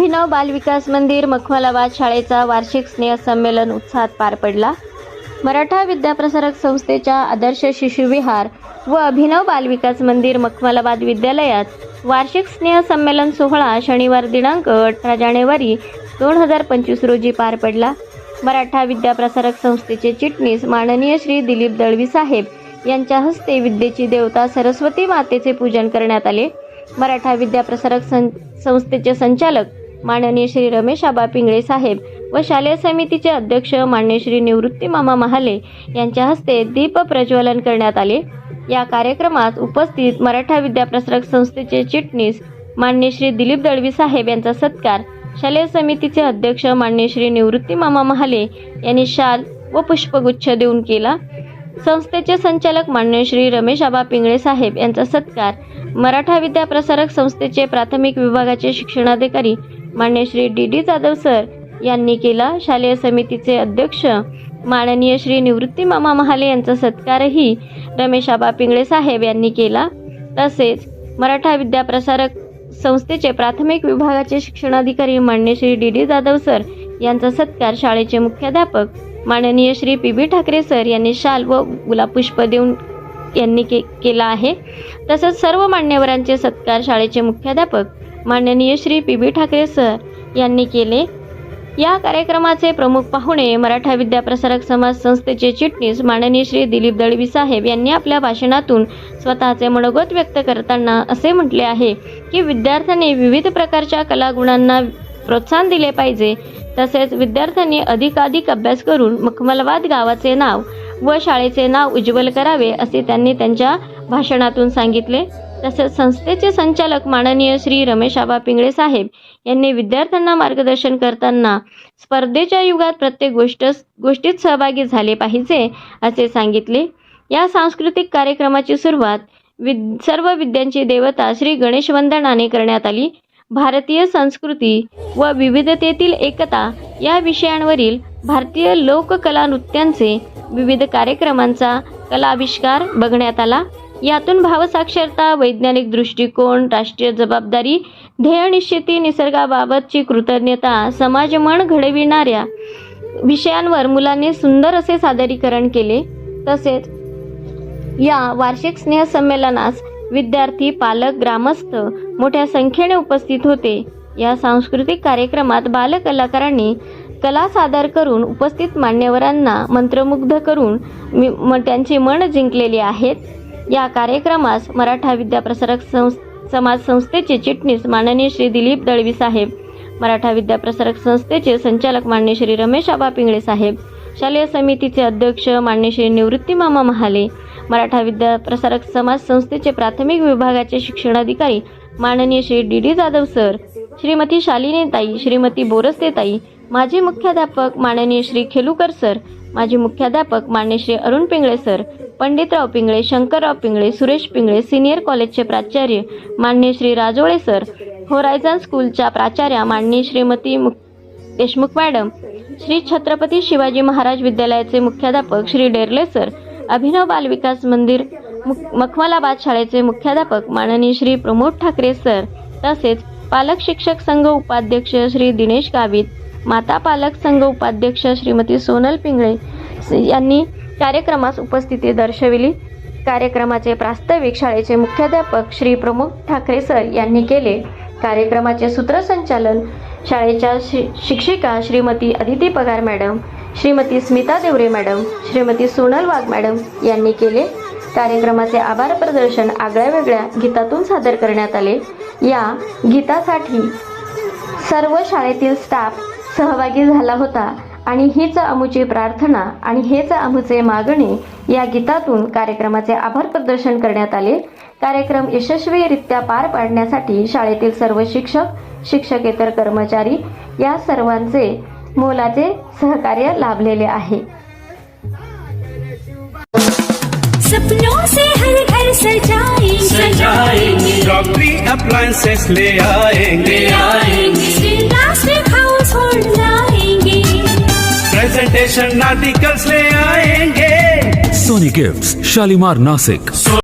अभिनव बालविकास मंदिर मखमलाबाद शाळेचा वार्षिक स्नेहसंमेलन उत्साहात पार पडला. मराठा विद्याप्रसारक संस्थेच्या आदर्श शिशुविहार व अभिनव बालविकास मंदिर मखमलाबाद विद्यालयात वार्षिक स्नेहसंमेलन सोहळा शनिवार दिनांक अठरा जानेवारी दोन हजार पंचवीस रोजी पार पडला. मराठा विद्याप्रसारक संस्थेचे चिटणीस माननीय श्री दिलीप दळवी साहेब यांच्या हस्ते विद्येची देवता सरस्वती मातेचे पूजन करण्यात आले. मराठा विद्याप्रसारक सं संस्थेचे संचालक माननीय श्री रमेश आबा पिंगळे साहेब व शालेय समितीचे अध्यक्ष मान्य श्री निवृत्ती मामा महाले यांच्या हस्ते दीप प्रज्वलन करण्यात आले. या कार्यक्रमात उपस्थित मराठा विद्याप्रसारक संस्थेचे चिटणीस मान्य श्री दिलीप दळवी साहेब यांचा सत्कार शालेय समितीचे अध्यक्ष मान्य श्री निवृत्ती मामा महाले यांनी शाल व पुष्पगुच्छ देऊन केला. संस्थेचे संचालक मान्य श्री रमेश आबा पिंगळे साहेब यांचा सत्कार मराठा विद्याप्रसारक संस्थेचे प्राथमिक विभागाचे शिक्षणाधिकारी मान्य Shri D D Jadhav sir यांनी केला शालेय समितीचे अध्यक्ष. माननीय श्री निवृत्ती मामा महाले यांचा सत्कारही रमेश आबा पिंगळे साहेब यांनी केला. तसेच मराठा विद्याप्रसारक संस्थेचे प्राथमिक विभागाचे शिक्षणाधिकारी मान्य Shri D D Jadhav sir यांचा सत्कार शाळेचे मुख्याध्यापक माननीय Shri P B Thakre sir यांनी शाल व गुलाबपुष्प देऊन यांनी के केला आहे. तसंच सर्व मान्यवरांचे सत्कार शाळेचे मुख्याध्यापक माननीय Shri P B Thakre sir यांनी केले. या कार्यक्रमाचे प्रमुख पाहुणे मराठा विद्याप्रसारक समाज संस्थेचे चिटणीस माननीय श्री दिलीप दळवी साहेब यांनी आपल्या भाषणातून स्वतःचे मनोगत व्यक्त करताना असे म्हटले आहे की विद्यार्थ्यांनी विविध प्रकारच्या कलागुणांना प्रोत्साहन दिले पाहिजे. तसेच विद्यार्थ्यांनी अधिकाधिक अभ्यास करून मखमलवाद गावाचे नाव व शाळेचे नाव उज्ज्वल करावे असे त्यांनी त्यांच्या भाषणातून सांगितले. तसेच संस्थेचे संचालक माननीय श्री रमेश आबा पिंगळे साहेब यांनी विद्यार्थ्यांना मार्गदर्शन करताना स्पर्धेच्या युगात प्रत्येक गोष्ट गोष्टीत सहभागी झाले पाहिजे असे सांगितले. या सांस्कृतिक कार्यक्रमाची सुरुवात विद सर्व विद्यांची देवता श्री गणेश वंदनाने करण्यात आली. भारतीय संस्कृती व विविधतेतील एकता या विषयांवरील भारतीय लोककला नृत्यांचे विविध कार्यक्रमांचा कलाविष्कार बघण्यात आला. यातून भावसाक्षरता वैज्ञानिक दृष्टिकोन राष्ट्रीय जबाबदारी ध्येयनिश्चिती निसर्गाबाबतची कृतज्ञता समाजमन घडविणाऱ्या विषयांवर मुलांनी सुंदर असे सादरीकरण केले. तसेच या वार्षिक स्नेहसंमेलनास विद्यार्थी पालक ग्रामस्थ मोठ्या संख्येने उपस्थित होते. या सांस्कृतिक कार्यक्रमात बालकलाकारांनी कला सादर करून उपस्थित मान्यवरांना मंत्रमुग्ध करून त्यांचे म मन जिंकलेले आहेत. या कार्यक्रमास मराठा विद्याप्रसारक संस समाज संस्थेचे चिटणीस माननीय श्री दिलीप दळवी साहेब मराठा विद्याप्रसारक संस्थेचे संचालक मान्य श्री रमेश आबा पिंगळे साहेब शालेय समितीचे अध्यक्ष मान्य श्री निवृत्ती मामा महाले मराठा विद्याप्रसारक समाज संस्थेचे प्राथमिक विभागाचे शिक्षणाधिकारी माननीय Shri D D Jadhav sir Shrimati Shalinitai Shrimati Borstetai माजी मुख्याध्यापक माननीय श्री खेलुकर सर माजी मुख्याध्यापक मान्यश्री अरुण पिंगळे सर पंडितराव पिंगळे शंकरराव पिंगळे सुरेश पिंगळे सिनियर कॉलेजचे प्राचार्य मान्य श्री राजोळे सर होरायझन स्कूलच्या प्राचार्या माननीय श्रीमती मु देशमुख मॅडम श्री छत्रपती शिवाजी महाराज विद्यालयाचे मुख्याध्यापक श्री डेरले सर अभिनव बाल विकास मंदिर मखमलाबाद शाळेचे मुख्याध्यापक माननीय श्री प्रमोद ठाकरे सर तसेच पालक शिक्षक संघ उपाध्यक्ष श्री दिनेश गावित माता पालक संघ उपाध्यक्ष श्रीमती सोनल पिंगळे यांनी कार्यक्रमास उपस्थिती दर्शविली. कार्यक्रमाचे प्रास्ताविक शाळेचे मुख्याध्यापक श्री प्रमुख ठाकरे सर यांनी केले. कार्यक्रमाचे सूत्रसंचालन शाळेच्या शि शिक्षिका Shrimati Aditi Pagar madam Shrimati Smita Deore madam Shrimati Sonal Wagh madam यांनी केले. कार्यक्रमाचे आभार प्रदर्शन आगळ्या वेगळ्या गीतातून सादर करण्यात आले. या गीतासाठी सर्व शाळेतील स्टाफ सहभागी झाला होता. आणि हीच अमुची प्रार्थना आणि हेच अमुचे मागणे या गीतातून कार्यक्रमाचे आभार प्रदर्शन करण्यात आले. कार्यक्रम यशस्वीरित्या पार पाडण्यासाठी शाळेतील सर्व शिक्षक शिक्षकेतर कर्मचारी या सर्वांचे मोलाचे सहकार्य लाभलेले आहे. सपनों से हर घर सजाएंगे। सजाएंगे। ले आएंगे। स्टेशन आर्टिकल्स ले आएंगे सोनी गिफ्ट्स शालीमार नासिक